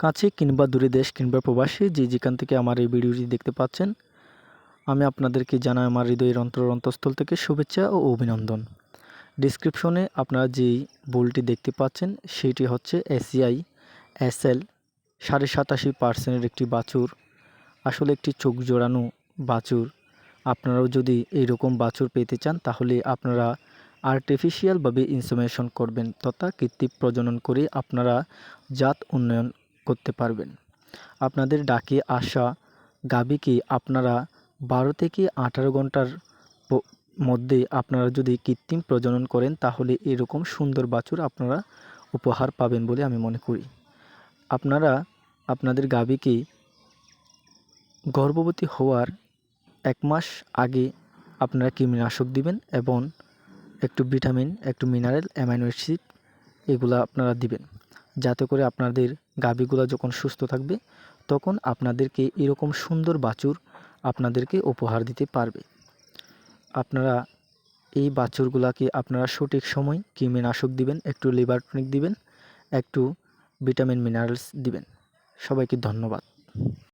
কাছে কিংবা দূরে দেশ কিংবা প্রবাসী যে যেখান থেকে আমার এই ভিডিওটি দেখতে পাচ্ছেন, আমি আপনাদেরকে জানাই আমার হৃদয়ের অন্তর অন্তঃস্থল থেকে শুভেচ্ছা ও অভিনন্দন। ডিসক্রিপশনে আপনারা যেই বলটি দেখতে পাচ্ছেন, সেটি হচ্ছে এসিআই এসএল সাড়ে সাতাশি পার্সেন্টের একটি বাছুর, আসলে একটি চোখ জোড়ানো বাছুর। আপনারাও যদি এইরকম বাছুর পেতে চান, তাহলে আপনারা আর্টিফিশিয়ালভাবে ইনসুমেশন করবেন, তথা কৃত্রিম প্রজনন করে আপনারা জাত উন্নয়ন করতে পারবেন। আপনাদের ডাকে আসা গাভীকে আপনারা বারো থেকে আঠারো ঘণ্টার মধ্যে আপনারা যদি কৃত্রিম প্রজনন করেন, তাহলে এরকম সুন্দর বাছুর আপনারা উপহার পাবেন বলে আমি মনে করি। আপনারা, আপনাদের গাভীকে গর্ভবতী হওয়ার এক মাস আগে আপনারা কৃমিনাশক দিবেন এবং একটু ভিটামিন, একটু মিনারেল, অ্যামাইনো অ্যাসিড এগুলো আপনারা দিবেন। যাতে করে আপনাদের গাভীগুলো যখন সুস্থ থাকবে, তখন আপনাদেরকে এরকম সুন্দর বাছুর আপনাদেরকে উপহার দিতে পারবে। আপনারা এই বাছুরগুলাকে আপনারা সঠিক সময় কৃমিনাশক দিবেন, একটু লিভার টনিক দিবেন, একটু ভিটামিন, মিনারেলস দিবেন। সবাইকে ধন্যবাদ।